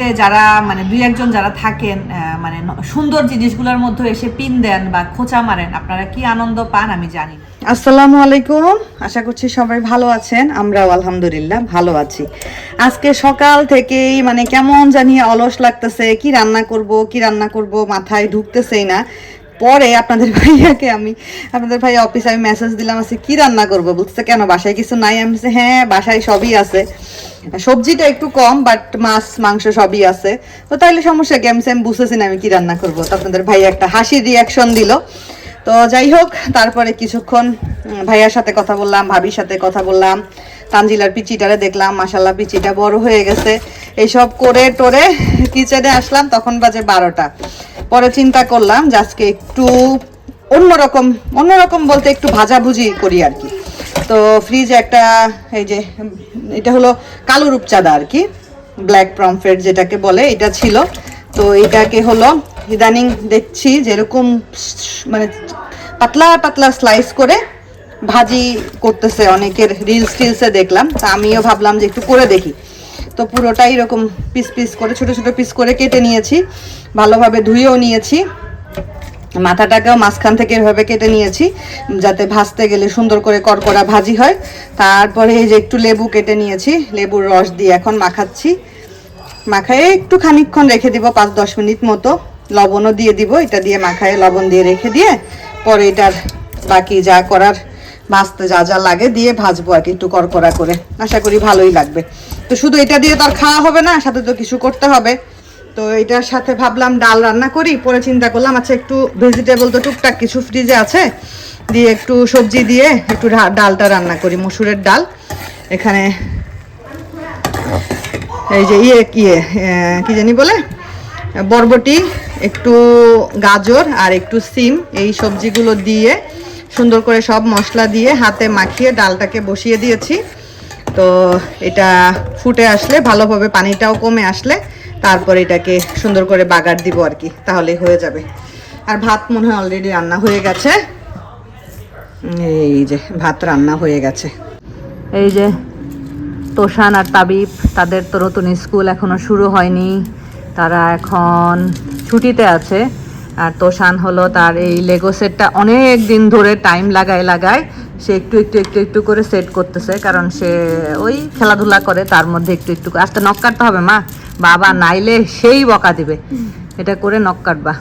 যে যারা মানে দুই একজন যারা থাকেন মানে সুন্দর জিনিসগুলোর মধ্যে এসে পিন দেন বা খোঁচা মারেন, আপনারা কি আনন্দ পান আমি জানি আসসালামু আলাইকুম, আশা করছি সবাই ভালো আছেন, আমরাও আলহামদুলিল্লাহ ভালো আছি। আজকে সকাল থেকেই মানে কেমন জানি অলস লাগতেছে, কি রান্না করব, কি রান্না করব, মাথায় ঢুকতেছেই না। পরে আপনাদের ভাইয়াকে আমি, আপনাদের ভাইয়া অফিসে আমি মেসেজ দিলাম আছে কি রান্না করব? বলতেছে, কেন, বাসায় কিছু নাই? আমি হ্যাঁ বাসায় সবই আছে। সবজিটা একটু কম বাট মাছ, মাংস সবই আছে। তো তাইলে সমস্যা কি? আমি আমি বুঝতেছি না, আমি কি রান্না করব? তো আপনাদের ভাইয়া একটা হাসির রিয়াকশন দিল। তো যাই হোক, তারপরে কিছুক্ষণ ভাইয়ার সাথে কথা বললাম, ভাবির সাথে কথা বললাম। তানজিলার পিচিটারে দেখলাম মাসাল্লাহ পিচিটা বড় হয়ে গেছে। এইসব করে টোরে কিচেনে আসলাম, তখন বাজে বারোটা। পরে চিন্তা করলাম যে আজকে একটু অন্যরকম অন্যরকম বলতে একটু ভাজাভুজি করি আর কি। তো ফ্রিজে একটা, এই যে, এটা হলো কালো রূপচাঁদা আর কি ব্ল্যাক প্রমফেট যেটাকে বলে, এটা ছিল। তো এটাকে হলো, ইদানিং দেখছি যেরকম মানে পাতলা পাতলা স্লাইস করে ভাজি করতেছে অনেকের রিলস টিলসে দেখলাম। তা আমিও ভাবলাম যে একটু করে দেখি। তো পুরোটাই এরকম পিস পিস করে, ছোট ছোট পিস করে কেটে নিয়েছি। ভালোভাবে ধুয়েও নিয়েছি। মাথাটাকেও মাঝখান থেকে এভাবে কেটে নিয়েছি, যাতে ভাজতে গেলে সুন্দর করে করকরা ভাজি হয়। তারপরে এই যে একটু লেবু কেটে নিয়েছি, লেবুর রস দিয়ে এখন মাখাচ্ছি। মাখায়ে একটু খানিকক্ষণ রেখে দিব পাঁচ দশ মিনিট মতো। লবণও দিয়ে দিব, এটা দিয়ে মাখায় লবণ দিয়ে রেখে দিয়ে পরে এটার বাকি যা করার ভাজতে যা যা লাগে দিয়ে ভাজবো আর কি, একটু করকরা করে। আশা করি ভালোই লাগবে। তো শুধু এটা দিয়ে তো আর খাওয়া হবে না, সাথে তো কিছু করতে হবে। তো এটার সাথে ভাবলাম ডাল রান্না করি, পরে চিন্তা করলাম আচ্ছা একটু ভেজিটেবল তো টুকটাক কিছু ফ্রিজে আছে, দিয়ে একটু সবজি দিয়ে একটু ডালটা রান্না করি, মসুরের ডাল। এখানে এই যে ইয়ে ইয়ে কি জানি বলে? বরবটি, একটু গাজর আর একটু সিম, এই সবজিগুলো দিয়ে সুন্দর করে সব মশলা দিয়ে হাতে মাখিয়ে ডালটাকে বসিয়ে দিয়েছি। তো এটা ফুটে আসলে, ভালোভাবে পানিটাও কমে আসলে, তারপর এটাকে সুন্দর করে বাগার দিব আর কি, তাহলে হয়ে যাবে। আর ভাত মনে হয় অলরেডি রান্না হয়ে গেছে। এই যে, ভাত রান্না হয়ে গেছে। এই যে, তোষান আর তাবিব, তাদের তো নতুন স্কুল এখনও শুরু হয়নি। তারা এখন ছুটিতে আছে। আর তোষান হলো তার এই লেগো সেটটা অনেক দিন ধরে টাইম লাগায় লাগায় সে একটু একটু একটু একটু করে সেট করতেছে কারণ সে ওই খেলাধুলা করে তার মধ্যে একটু একটু আস্তে নক কাটতে হবে মা। বাবা নাইলে সেই বকা দিবে। এটা করে নখ কাটবা।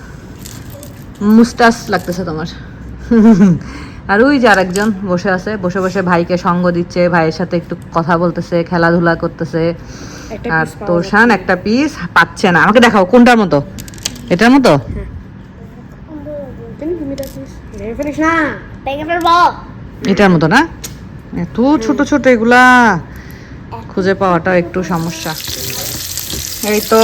মুস্টাস লাগতেছে তোমার। আর ওই যে আরেকজন বসে আছে বসে বসে ভাইকে সঙ্গ দিচ্ছে ভাইয়ের সাথে একটু কথা বলতেছে খেলাধুলা করতেছে। আর তোষান একটা পিস পাচ্ছে না। আমাকে দেখাও কোনটার মতো? এটার মতো? ফিনিশ না ভেঙে ফেলব এটার মতো না? এত ছোট ছোট এগুলা। খুঁজে পাওয়াটা একটু সমস্যা। এই তো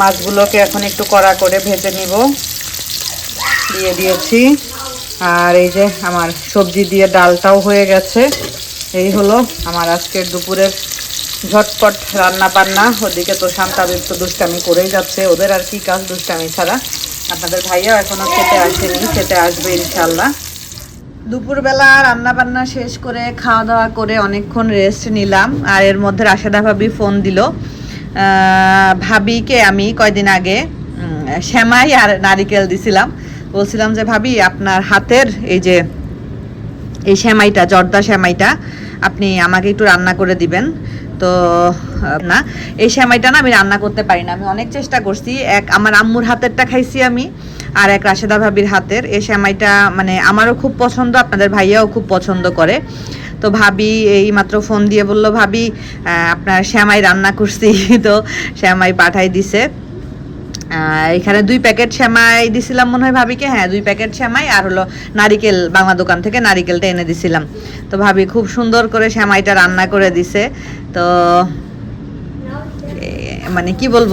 মাছগুলোকে এখন একটু কড়া করে ভেজে নিব। দিয়ে দিয়েছি। আর এই যে আমার সবজি দিয়ে ডালটাও হয়ে গেছে। এই হলো আমার আজকের দুপুরের ঝটপট রান্না বান্না ওদিকে তো শান্তাবির তো দুষ্টামি করেই যাচ্ছে। ওদের আর কি কাজ দুষ্টামি ছাড়া? আপনাদের ভাইয়াও এখনও খেতে আসেনি, খেতে আসবে ইনশাল্লাহ দুপুরবেলা রান্না বান্না শেষ করে খাওয়া দাওয়া করে অনেকক্ষণ রেস্ট নিলাম, আর এর মধ্যে রাশেদা ভাবি ফোন দিল। ভাবিকে আমি কয়দিন আগে শ্যামাই আর নারিকেল দিছিলাম। বলছিলাম যে, ভাবি, আপনার হাতের এই যে, এই শ্যামাইটা, জর্দা শ্যামাইটা, আপনি আমাকে একটু রান্না করে দিবেন। তো না, এই সেমাইটা না আমি রান্না করতে পারি না। আমি অনেক চেষ্টা করছি। এক আমার আম্মুর হাতেরটা খাইছি আমি, আর এক রাশেদা ভাবির হাতের। এই সেমাইটা মানে আমারও খুব পছন্দ, আপনাদের ভাইয়াও খুব পছন্দ করে। তো ভাবি এই মাত্র ফোন দিয়ে বলল, ভাবি আপনার শ্যামাই রান্না করছি। তো শ্যামাই পাঠাই দিছে। এখানে দুই প্যাকেট শ্যামাই দিছিলাম মনে হয় ভাবিকে। হ্যাঁ দুই প্যাকেট শ্যামাই আর হলো নারিকেল, বাংলা দোকান থেকে নারিকেলটা এনে দিছিলাম। তো ভাবি খুব সুন্দর করে শ্যামাইটা রান্না করে দিছে। তো মানে কি বলব?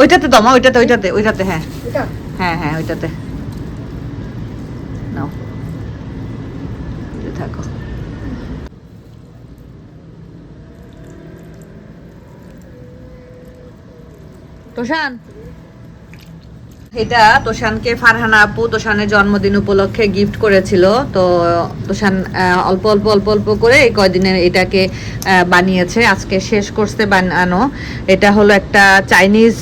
ওইটাতে তো মা ওইটাতে ওইটাতে ওইটাতে হ্যাঁ। হ্যাঁ হ্যাঁ ওইটাতে। থাকো। তোষান? এটা তোষানকে ফারহানা আপু তোষানের জন্মদিন উপলক্ষে গিফট করেছিল। তো তোষান অল্প অল্প অল্প অল্প করে এই কয়দিনে এটাকে বানিয়েছে। আজকে শেষ করতে বানানো। এটা হলো একটা চাইনিজ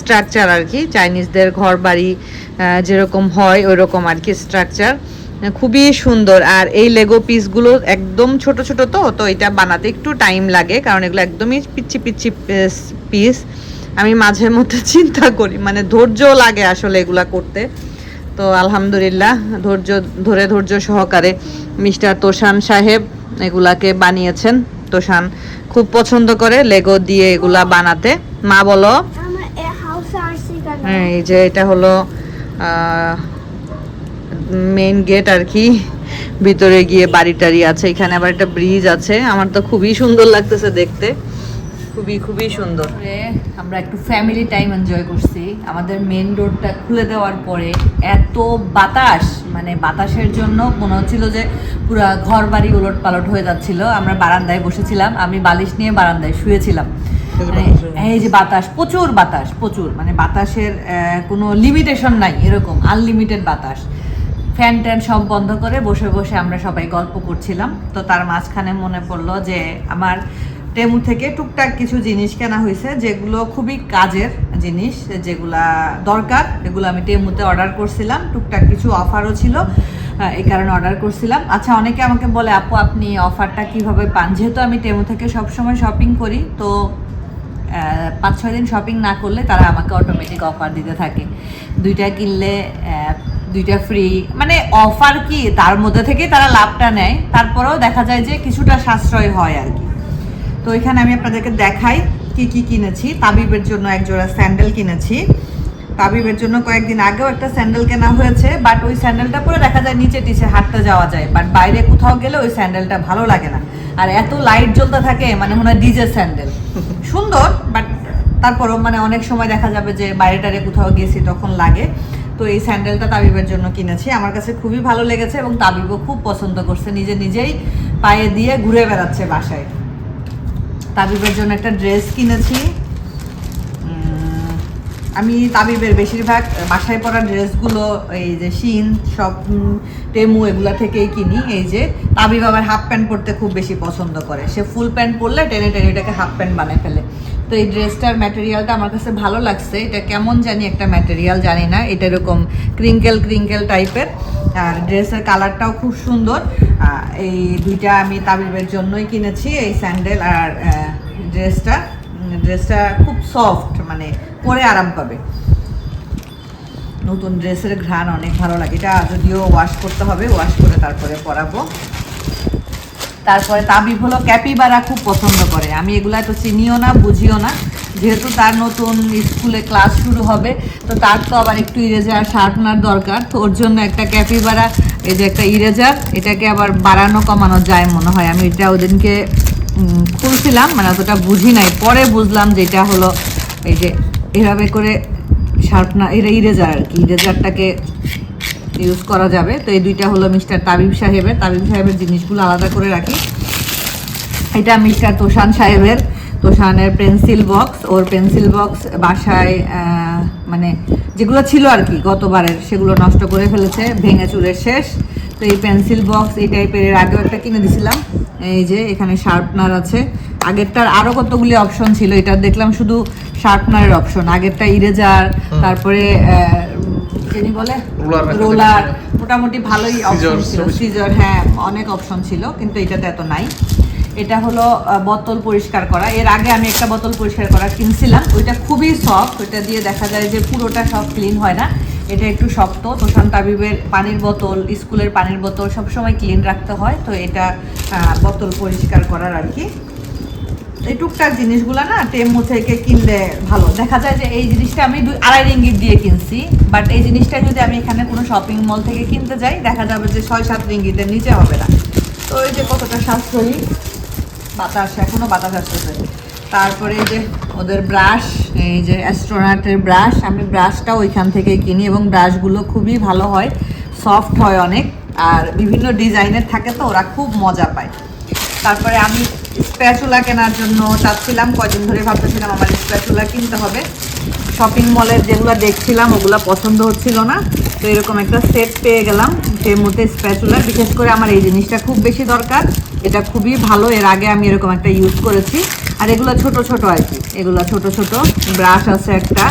স্ট্রাকচার আর কি। চাইনিজদের ঘর বাড়ি যেরকম হয় ওই রকম আর কি স্ট্রাকচার খুবই সুন্দর। আর এই লেগো পিসগুলো একদম ছোট ছোট তো তো এটা বানাতে একটু টাইম লাগে, কারণ এগুলো একদমই পিচ্ছি পিচ্ছি পিস আমি মাঝে মধ্যে চিন্তা করি মানে ধৈর্য লাগে আসলে এগুলা করতে। তো আলহামদুলিল্লাহ ধৈর্য ধরে ধৈর্য সহকারে মিস্টার তোষান সাহেব এগুলাকে বানিয়েছেন। তোষান খুব পছন্দ করে লেগো দিয়ে এগুলা বানাতে। মা বলো। হ্যাঁ, এই যে এটা হলো মেইন গেট আর কি। ভিতরে গিয়ে বাড়ি টাড়ি আছে এখানে আবার একটা ব্রিজ আছে। আমার তো খুবই সুন্দর লাগতেছে দেখতে। খুবই খুবই সুন্দর। আমরা একটু ফ্যামিলি টাইম এনজয় করছি। আমাদের মেন রোডটা খুলে দেওয়ার পরে এত বাতাস মানে বাতাসের জন্য মনে হচ্ছিল যে পুরো ঘর বাড়ি উলট পালট হয়ে যাচ্ছিল। আমরা বারান্দায় বসেছিলাম আমি বালিশ নিয়ে বারান্দায় শুয়েছিলাম। মানে এই যে বাতাস প্রচুর বাতাস প্রচুর। মানে বাতাসের কোনো লিমিটেশন নাই এরকম আনলিমিটেড বাতাস। ফ্যান ট্যান সব বন্ধ করে বসে বসে আমরা সবাই গল্প করছিলাম। তো তার মাঝখানে মনে পড়ল যে আমার টেমু থেকে টুকটাক কিছু জিনিস কেনা হয়েছে, যেগুলো খুবই কাজের জিনিস, যেগুলা দরকার, এগুলো আমি টেমুতে অর্ডার করছিলাম, টুকটাক কিছু অফারও ছিল এই কারণে অর্ডার করছিলাম। আচ্ছা অনেকে আমাকে বলে, আপু, আপনি অফারটা কীভাবে পান? যেহেতু আমি টেমু থেকে সবসময় শপিং করি, তো পাঁচ ছয় দিন শপিং না করলে তারা আমাকে অটোমেটিক অফার দিতে থাকে। দুইটা কিনলে দুইটা ফ্রি মানে অফার কি? তার মধ্যে থেকে তারা লাভটা নেয়। তারপরেও দেখা যায় যে কিছুটা সাশ্রয় হয় আর কি। তো এখানে আমি আপনাদেরকে দেখাই কি কি কিনেছি। তাবিবের জন্য এক জোড়া স্যান্ডেল কিনেছি। তাবিবের জন্য কয়েকদিন আগেও একটা স্যান্ডেল কেনা হয়েছে, বাট ওই স্যান্ডেলটা পরে দেখা যায় নিচে টিচে হাঁটতে যাওয়া যায়, বাট বাইরে কোথাও গেলে ওই স্যান্ডেলটা ভালো লাগে না। আর এত লাইট জ্বলতে থাকে মানে মনে হয় ডিজে স্যান্ডেল। সুন্দর, বাট তারপরও মানে অনেক সময় দেখা যাবে যে বাইরে টারে কোথাও গেছি তখন লাগে। তো এই স্যান্ডেলটা তাবিবের জন্য কিনেছি। আমার কাছে খুবই ভালো লেগেছে এবং তাবিবও খুব পছন্দ করছে। নিজে নিজেই পায়ে দিয়ে ঘুরে বেড়াচ্ছে বাসায়। তাবিবের জন্য একটা ড্রেস কিনেছি। আমি তাবিবের বেশিরভাগ বাসায় পরা ড্রেসগুলো এই যে শিন, সব টেমু এগুলো থেকেই কিনি। এই যে তাবিব আবার হাফ প্যান্ট পরতে খুব বেশি পছন্দ করে। সে ফুল প্যান্ট পরলে টেনে টেনে এটাকে হাফ প্যান্ট বানায় ফেলে। তো এই ড্রেসটার ম্যাটেরিয়ালটা আমার কাছে ভালো লাগছে। এটা কেমন জানি একটা ম্যাটেরিয়াল জানি না। এটা এরকম ক্রিঙ্কেল ক্রিঙ্কেল টাইপের আর ড্রেসের কালারটাও খুব সুন্দর। এই দুইটা আমি তাবিবের জন্যই কিনেছি, এই স্যান্ডেল আর ড্রেসটা। ড্রেসটা খুব সফট মানে পরে আরাম পাবে। নতুন ড্রেসের ঘ্রাণ অনেক ভালো লাগে। এটা যদিও ওয়াশ করতে হবে ওয়াশ করে তারপরে পরাবো। তারপরে তাবিব হলো ক্যাপিবারা খুব পছন্দ করে। আমি এগুলা তো চিনিও না, বুঝিও না। যেহেতু তার নতুন স্কুলে ক্লাস শুরু হবে, তো তার তো আবার একটু ইরেজার শার্পনার দরকার। তো ওর জন্য একটা ক্যাপিবারা এই যে একটা ইরেজার এটাকে আবার বাড়ানো কমানো যায় মনে হয়। আমি এটা ওদিনকে খুলছিলাম মানে অতটা বুঝি নাই। পরে বুঝলাম যে এটা হলো এই যে এভাবে করে শার্পনার এটা ইরেজার আর কি। ইরেজারটাকে ইউজ করা যাবে। তো এই দুইটা হলো মিস্টার তাবিব সাহেবের। তাবিব সাহেবের জিনিসগুলো আলাদা করে রাখি। এটা মিস্টার তোষান সাহেবের। তোষানের পেন্সিল বক্স ওর পেন্সিল বক্স বাসায় মানে যেগুলো ছিল আর কি গতবারের সেগুলো নষ্ট করে ফেলেছে ভেঙে চুরে শেষ। তো এই পেন্সিল বক্স এই টাইপের এর আগেও একটা কিনে দিছিলাম। এই যে এখানে শার্পনার আছে। আগেরটার আরও কতগুলি অপশন ছিল এটা দেখলাম শুধু শার্পনারের অপশন আগেরটা ইরেজার তারপরে আহ, যিনি বলে? রোলার মোটামুটি ভালোই অপশন ছিল। সিজার হ্যাঁ অনেক অপশন ছিল কিন্তু এটাতে এত নাই। এটা হলো বোতল পরিষ্কার করা। এর আগে আমি একটা বোতল পরিষ্কার করা কিনছিলাম। ওইটা খুবই সফট ওইটা দিয়ে দেখা যায় যে পুরোটা সব ক্লিন হয় না। এটা একটু শক্ত। তোষান তাবিবের পানির বোতল, স্কুলের পানির বোতল সবসময় ক্লিন রাখতে হয়। তো এটা বোতল পরিষ্কার করার আর কি। এই টুকটাক জিনিসগুলো না টেমু থেকে কিনলে ভালো। দেখা যায় যে এই জিনিসটা আমি দুই, আড়াই রিঙ্গিট দিয়ে কিনছি। বাট এই জিনিসটা যদি আমি এখানে কোনো শপিং মল থেকে কিনতে যাই, দেখা যাবে যে ছয়, সাত রিঙ্গিটের নিচে হবে না। তো এই যে কতটা সাশ্রয়ী। বাতাস, এখনও বাতাস আসতেছে। তারপরে যে ওদের ব্রাশ এই যে অ্যাস্ট্রোনাটের ব্রাশ আমি ব্রাশটা ওইখান থেকে কিনি এবং ব্রাশগুলো খুবই ভালো হয় সফট হয় অনেক। আর বিভিন্ন ডিজাইনের থাকে তো, ওরা খুব মজা পায়। তারপরে আমি স্প্যাচুলা কেনার জন্য চাচ্ছিলাম, কয়দিন ধরে ভাবতেছিলাম আমার স্প্যাচুলা কিনতে হবে। শপিং মলের যেগুলো দেখছিলাম, ওগুলো পছন্দ হচ্ছিল না। তো এরকম একটা সেট পেয়ে গেলাম, সেই মধ্যে স্প্যাচুলা বিশেষ করে আমার এই জিনিসটা খুব বেশি দরকার। এটা খুবই ভালো। এর আগে আমি এরকম একটা ইউজ করেছি। আর এগুলো ছোট ছোট আর কি। এগুলো ছোট ছোট। ব্রাশ আছে একটা।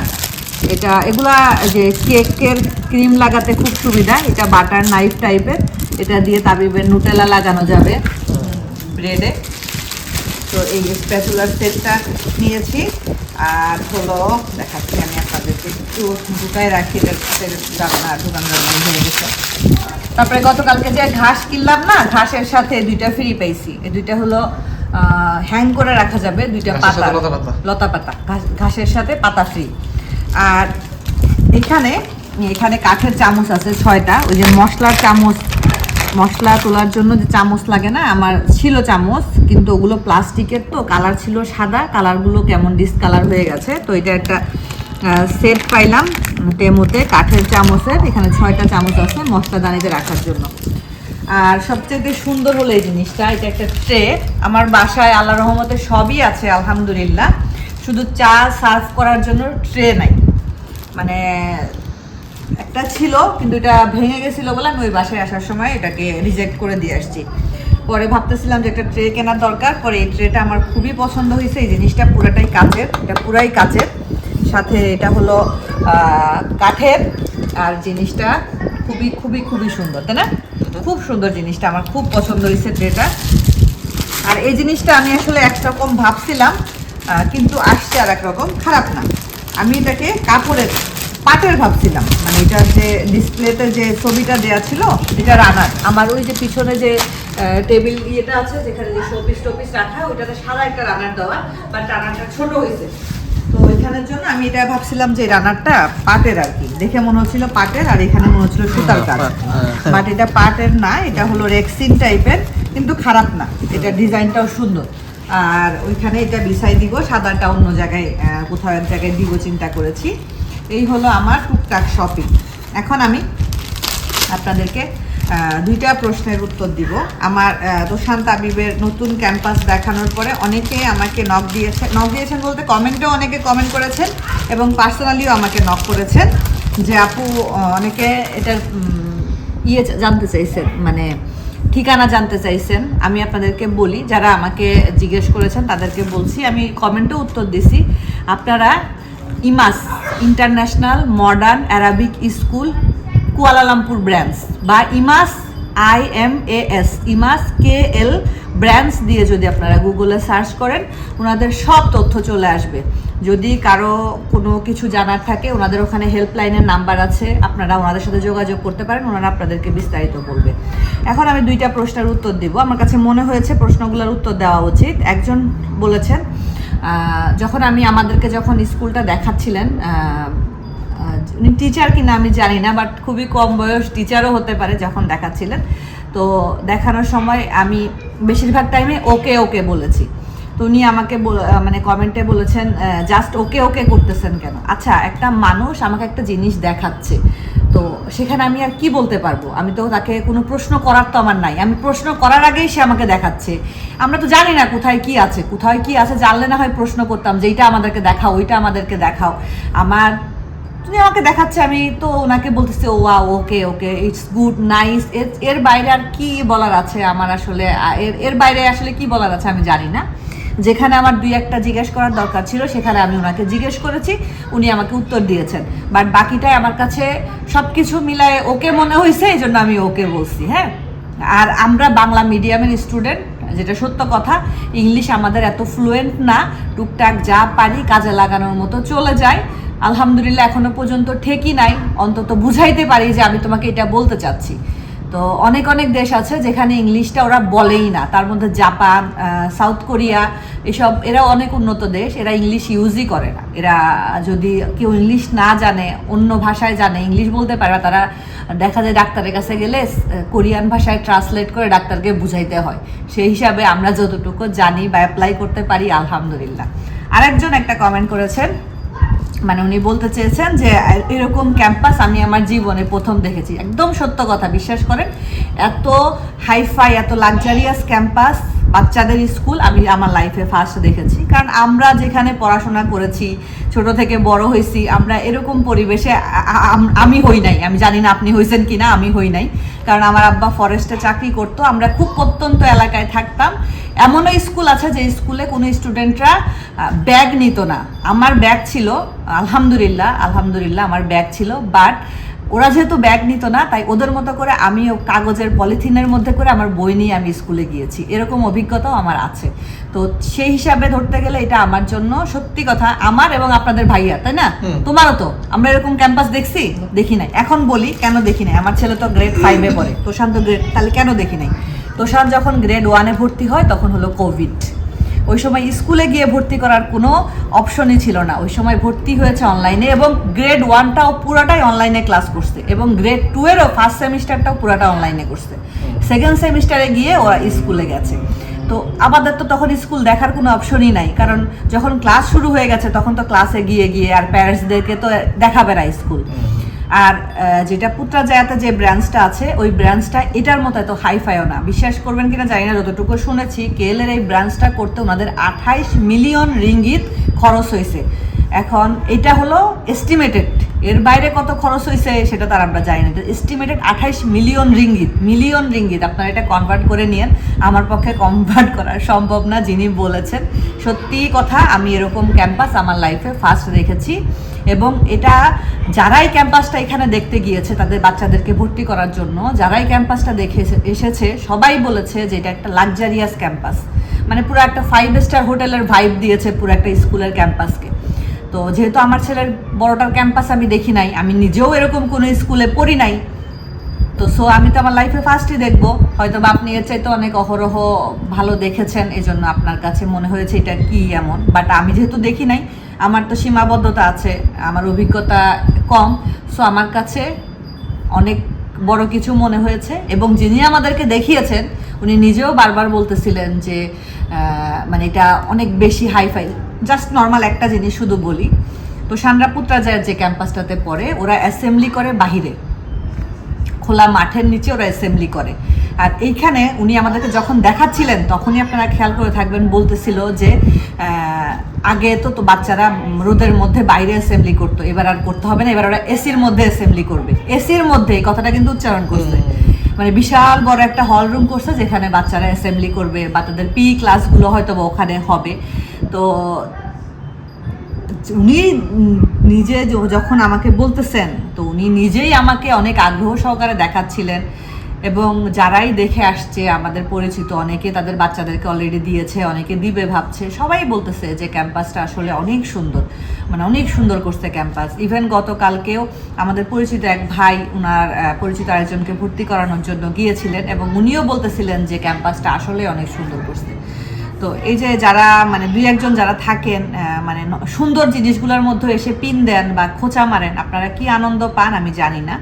এটা, এগুলা যে কেকের ক্রিম লাগাতে খুব সুবিধা। এটা বাটার নাইফ টাইপের এটা দিয়ে তাবিবের নুটেলা লাগানো যাবে ব্রেডে তো এই স্প্যাচুলার সেটটা নিয়েছি। আর হলো, দেখাচ্ছি আমি আপনাদেরকে। একটু ঢুকায় রাখি, এটা জানা দোকানদার হয়ে গেছে। তারপরে গতকালকে যে ঘাস কিনলাম না ঘাসের সাথে দুইটা ফ্রি পাইছি। এই দুইটা হলো হ্যাং করে রাখা যাবে দুইটা পাতা। লতা পাতা। ঘাস- ঘাসের সাথে পাতা ফ্রি আর এখানে এখানে কাঠের চামচ আছে ছয়টা। ওই যে মশলার চামচ মশলা তোলার জন্য যে চামচ লাগে না আমার ছিল চামচ কিন্তু ওগুলো প্লাস্টিকের তো কালার ছিল সাদা কালারগুলো কেমন ডিসকালার হয়ে গেছে। তো এটা একটা সেট পাইলাম। টেমোতে কাঠের চামচের, এখানে ছয়টা চামচ আছে মশলা দানিতে রাখার জন্য। আর সবচেয়ে সুন্দর হলো এই জিনিসটা, এটা একটা ট্রে। আমার বাসায় আল্লাহ রহমতে সবই আছে, আলহামদুলিল্লাহ। শুধু চা সার্ভ করার জন্য ট্রে নাই। মানে একটা ছিল, কিন্তু এটা ভেঙে গেছিল বলে আমি ওই বাসায় আসার সময় এটাকে রিজেক্ট করে দিয়ে আসছি। পরে ভাবতেছিলাম যে একটা ট্রে কেনার দরকার, পরে এই ট্রেটা আমার খুবই পছন্দ হয়েছে, এই জিনিসটা পুরাটাই কাচের, এটা পুরাই কাচের। সাথে এটা হলো কাঠের। আর জিনিসটা খুবই খুবই খুবই সুন্দর তাই না? খুব সুন্দর জিনিসটা আমার খুব পছন্দ হয়েছে ট্রেটা আর এই জিনিসটা আমি আসলে একরকম ভাবছিলাম কিন্তু আসছে আর একরকম খারাপ না। আমি এটাকে কাপড়ের পাটের ভাবছিলাম মানে এটা যে ডিসপ্লেতে যে ছবিটা দেয়া ছিল এটা রানার। আমার ওই যে পিছনে যে টেবিল ইয়েটা আছে যেখানে যে শোপিস টোপিস রাখা ওইটাতে সাদা একটা রানার দেওয়া বাট রানারটা ছোট হয়েছে। তো ওইখানের জন্য আমি এটা ভাবছিলাম যে রানারটা পাটের আর কি। দেখে মনে হচ্ছিল পাটের আর এখানে মনে হচ্ছিল সুতার কাজ হ্যাঁ। বাট এটা পাটের না এটা হলো রেক্সিন টাইপের কিন্তু খারাপ না। এটা ডিজাইনটাও সুন্দর। আর ওইখানে এটা বিছাই দিব সাদাটা অন্য জায়গায় কোথাও এক জায়গায় দিব চিন্তা করেছি। এই হলো আমার টুকটাক শপিং এখন আমি আপনাদেরকে দুইটা প্রশ্নের উত্তর দিব। আমার রোশান তাবিবের নতুন ক্যাম্পাস দেখানোর পরে অনেকে আমাকে নক দিয়েছে। নক দিয়েছেন বলতে কমেন্টেও অনেকে কমেন্ট করেছেন এবং পার্সোনালিও আমাকে নক করেছেন যে আপু অনেকে এটার ইয়ে জানতে চাইছেন মানে ঠিকানা জানতে চাইছেন। আমি আপনাদেরকে বলি, যারা আমাকে জিজ্ঞেস করেছেন তাদেরকে বলছি, আমি কমেন্টেও উত্তর দিছি। আপনারা IMAS international modern Arabic school Kuala Lumpur branch বা IMAS I M A S IMAS K L branch দিয়ে যদি আপনারা গুগলে সার্চ করেন, ওনাদের সব তথ্য চলে আসবে। যদি কারও কোনো কিছু জানার থাকে, ওনাদের ওখানে হেল্পলাইনের নাম্বার আছে, আপনারা ওনাদের সাথে যোগাযোগ করতে পারেন, ওনারা আপনাদেরকে বিস্তারিত বলবে। এখন আমি দুইটা প্রশ্নের উত্তর দিব। আমার কাছে মনে হয়েছে প্রশ্নগুলোর উত্তর দেওয়া উচিত। একজন বলেছেন যখন আমি আমাদেরকে যখন স্কুলটা দেখাচ্ছিলেন উনি টিচার কিনা আমি জানি না বাট খুবই কম বয়স টিচারও হতে পারে যখন দেখাচ্ছিলেন। তো দেখানোর সময় আমি বেশিরভাগ টাইমে ওকে ওকে বলেছি। তো উনি আমাকে মানে কমেন্টে বলেছেন জাস্ট ওকে ওকে করতেছেন কেন? আচ্ছা একটা মানুষ আমাকে একটা জিনিস দেখাচ্ছে। তো সেখানে আমি আর কি বলতে পারব? আমি তো তাকে কোনো প্রশ্ন করার তো আমার নাই। আমি প্রশ্ন করার আগেই সে আমাকে দেখাচ্ছে। আমরা তো জানি না কোথায় কি আছে, কোথায় কি আছে। জানলে না হয় প্রশ্ন করতাম যে, এইটা আমাদেরকে দেখাও, ওইটা আমাদেরকে দেখাও। আমার তুমি আমাকে দেখাচ্ছে, আমি তো ওনাকে বলতেছি, ও ওয়া okay okay it's good nice এর বাইরে আর কি বলার আছে আমার আসলে? এর এর বাইরে আসলে কি বলার আছে আমি জানি না। যেখানে আমার দুই একটা জিজ্ঞেস করার দরকার ছিল, সেখানে আমি ওনাকে জিজ্ঞেস করেছি, উনি আমাকে উত্তর দিয়েছেন। বাট বাকিটাই আমার কাছে সব কিছু মিলায় ওকে মনে হয়েছে এই জন্য আমি ওকে বলছি হ্যাঁ? আর আমরা বাংলা মিডিয়ামের স্টুডেন্ট, যেটা সত্য কথা, ইংলিশ আমাদের এত ফ্লুয়েন্ট না, টুকটাক যা পারি কাজে লাগানোর মতো চলে যায়। আলহামদুলিল্লাহ এখনও পর্যন্ত ঠিকই নাই। অন্তত বুঝাইতে পারি যে আমি তোমাকে এটা বলতে চাচ্ছি। তো অনেক অনেক দেশ আছে যেখানে ইংলিশটা ওরা বলেই না। তার মধ্যে জাপান সাউথ কোরিয়া এসব, এরা অনেক উন্নত দেশ, এরা ইংলিশ ইউজই করে না। এরা যদি কেউ ইংলিশ না জানে, অন্য ভাষায় জানে, ইংলিশ বলতে পারে, তারা দেখা যায় ডাক্তারের কাছে গেলে কোরিয়ান ভাষায় ট্রান্সলেট করে ডাক্তারকে বুঝাইতে হয়। সেই হিসাবে আমরা যতটুকু জানি বা অ্যাপ্লাই করতে পারি, আলহামদুলিল্লাহ। আরেকজন একটা কমেন্ট করেছেন মানে উনি বলতে চেয়েছেন যে, এরকম ক্যাম্পাস আমি আমার জীবনে প্রথম দেখেছি। একদম সত্য কথা, বিশ্বাস করেন? এত হাইফাই এত লাক্সারিয়াস ক্যাম্পাস বাচ্চাদের স্কুল, আমি আমার লাইফে ফার্স্ট দেখেছি। কারণ আমরা যেখানে পড়াশোনা করেছি, ছোট থেকে বড় হয়েছি, আমরা এরকম পরিবেশে আম- হই নাই। আমি জানি না আপনি হয়েছেন কিনা, আমি হই নাই। কারণ আমার আব্বা ফরেস্টে চাকরি করতো, আমরা খুব প্রত্যন্ত এলাকায় থাকতাম। এমনও স্কুল আছে যে স্কুলে কোনো স্টুডেন্টরা ব্যাগ নিত না। আমার ব্যাগ ছিল, আলহামদুলিল্লাহ আলহামদুলিল্লাহ আমার ব্যাগ ছিল বাট ওরা যেহেতু ব্যাগ নিত না তাই ওদের মতো করে আমিও কাগজের পলিথিনের মধ্যে করে আমার বই নিয়ে আমি স্কুলে গিয়েছি। এরকম অভিজ্ঞতাও আমার আছে। তো সেই হিসাবে ধরতে গেলে এটা আমার জন্য সত্যি কথা আমার এবং আপনাদের ভাইয়া তাই না? তোমারও তো। আমরা এরকম ক্যাম্পাস দেখছি? দেখি নাই। এখন বলি কেন দেখি নাই? আমার ছেলে তো গ্রেড ফাইভে পড়ে। তোষান তো গ্রেড তাহলে কেন দেখি নাই? তোষান যখন গ্রেড ওয়ানে ভর্তি হয় তখন হলো কোভিড ওই সময় স্কুলে গিয়ে ভর্তি করার কোনো অপশনই ছিল না। ওই সময় ভর্তি হয়েছে অনলাইনে এবং গ্রেড ওয়ানটাও পুরাটাই অনলাইনে ক্লাস করছে এবং গ্রেড টু এরও ফার্স্ট সেমিস্টারটাও পুরাটা অনলাইনে করছে। সেকেন্ড সেমিস্টারে গিয়ে ওরা স্কুলে গেছে। তো আমাদের তো তখন স্কুল দেখার কোনো অপশনই নাই, কারণ যখন ক্লাস শুরু হয়ে গেছে তখন তো ক্লাসে গিয়ে গিয়ে আর প্যারেন্টসদেরকে তো দেখাবে না স্কুল আর যেটা পুত্রা জায়াতে যে ব্রাঞ্চটা আছে, ওই ব্রাঞ্চটা এটার মতো এত হাইফাইও না। বিশ্বাস করবেন কিনা জানি না, যতটুকু শুনেছি কেএলের এই ব্রাঞ্চটা করতে ওনাদের আঠাইশ মিলিয়ন রিঙ্গিত খরচ হয়েছে। এখন এটা হলো এস্টিমেটেড এর বাইরে কত খরচ হয়েছে সেটা তার আমরা জানি না। এস্টিমেটেড আঠাইশ মিলিয়ন রিঙ্গিত মিলিয়ন রিঙ্গিত আপনারা এটা কনভার্ট করে নিয়েন। আমার পক্ষে কনভার্ট করা সম্ভব না, যিনি বলেছেন। সত্যি কথা, আমি এরকম ক্যাম্পাস আমার লাইফে ফার্স্ট দেখেছি। এবং এটা যারাই ক্যাম্পাসটা এখানে দেখতে গিয়েছে, তাদের বাচ্চাদেরকে ভর্তি করার জন্য, যারাই ক্যাম্পাসটা দেখে এসেছে, সবাই বলেছে যে এটা একটা লাক্সারিয়াস ক্যাম্পাস মানে পুরো একটা ফাইভ স্টার হোটেলের ভাইব দিয়েছে, পুরো একটা স্কুলের ক্যাম্পাসকে তো যেহেতু আমার ছেলের বড়টার ক্যাম্পাস আমি দেখি নাই, আমি নিজেও এরকম কোনো স্কুলে পড়ি নাই। তো সো আমি তো আমার লাইফে ফার্স্টই দেখব। হয়তো বা আপনি এর চাইতে অনেক অহরহ ভালো দেখেছেন এই জন্য আপনার কাছে মনে হয়েছে এটা কি এমন। বাট আমি যেহেতু দেখি নাই, আমার তো সীমাবদ্ধতা আছে, আমার অভিজ্ঞতা কম সো আমার কাছে অনেক বড় কিছু মনে হয়েছে। এবং যিনি আমাদেরকে দেখিয়েছেন, উনি নিজেও বারবার বলতেছিলেন যে মানে এটা অনেক বেশি হাইফাই জাস্ট নর্মাল একটা জিনিস শুধু বলি। তো সানরা পুত্রাজায়ের যে ক্যাম্পাসটাতে পড়ে ওরা অ্যাসেম্বলি করে বাহিরে। খোলা মাঠের নিচে ওরা অ্যাসেম্বলি করে। আর এইখানে উনি আমাদেরকে যখন দেখাচ্ছিলেন তখনই আপনারা খেয়াল করে থাকবেন বলতেছিল যে আগে তো তো বাচ্চারা রোদের মধ্যে বাইরে অ্যাসেম্বলি করতো এবার আর করতে হবে না এবার ওরা এসির মধ্যে অ্যাসেম্বলি করবে। এসির মধ্যে এই কথাটা কিন্তু উচ্চারণ করছে। মানে বিশাল বড় একটা হল রুম করছে যেখানে বাচ্চারা অ্যাসেম্বলি করবে বা তাদের পি ক্লাসগুলো হয়তো বা ওখানে হবে। তো উনি নিজে যখন আমাকে বলতেছেন তো উনি নিজেই আমাকে অনেক আগ্রহ সহকারে দেখাচ্ছিলেন এবং যারাই দেখে আসছে আমাদের পরিচিত অনেকে তাদের বাচ্চাদেরকে অলরেডি দিয়েছে অনেকে দিবে ভাবছে সবাই বলতেছে যে ক্যাম্পাসটা আসলে অনেক সুন্দর মানে অনেক সুন্দর করছে ক্যাম্পাস। ইভেন গতকালকেও আমাদের পরিচিত এক ভাই আহ, পরিচিত আরেকজনকে ভর্তি করানোর জন্য গিয়েছিলেন এবং উনিও বলতেছিলেন যে ক্যাম্পাসটা আসলে অনেক সুন্দর করছে। তো এই যে যারা মানে দুই একজন যারা থাকেন মানে সুন্দর জিনিসগুলোর মধ্যে এসে পিন দেন বা খোঁচা মারেন, আপনারা কি আনন্দ পান? আমি জানি না।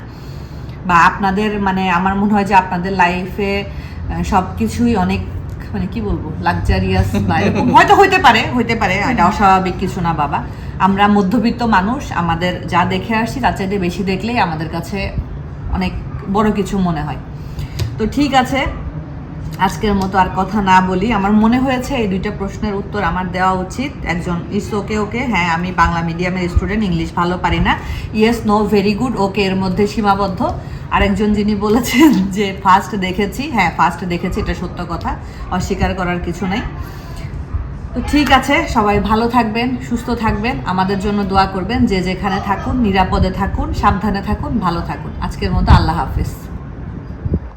বা আপনাদের মানে আমার মনে হয় যে আপনাদের লাইফে সব কিছুই অনেক মানে কি বলব এরকম। হয়তো হইতে পারে হইতে পারে, এটা অস্বাভাবিক কিছু না, বাবা। আমরা মধ্যবিত্ত মানুষ, আমাদের যা দেখে আসছি, তার চাইতে বেশি দেখলেই আমাদের কাছে অনেক বড় কিছু মনে হয়। তো ঠিক আছে আজকের মতো আর কথা না বলি। আমার মনে হয়েছে এই দুইটা প্রশ্নের উত্তর আমার দেওয়া উচিত। একজন, ইস, ওকে ওকে। হ্যাঁ আমি বাংলা মিডিয়ামের স্টুডেন্ট ইংলিশ ভালো পারি না। Yes no very good okay, এর মধ্যে সীমাবদ্ধ। আরেকজন যিনি বলেছেন যে ফার্স্ট দেখেছি হ্যাঁ ফার্স্ট দেখেছি, এটা সত্য কথা, অস্বীকার করার কিছু নেই। তো ঠিক আছে, সবাই ভালো থাকবেন, সুস্থ থাকবেন, আমাদের জন্য দোয়া করবেন, যে যেখানে থাকুন, নিরাপদে থাকুন, সাবধানে থাকুন, ভালো থাকুন। আজকের মতো আল্লাহ হাফিজ।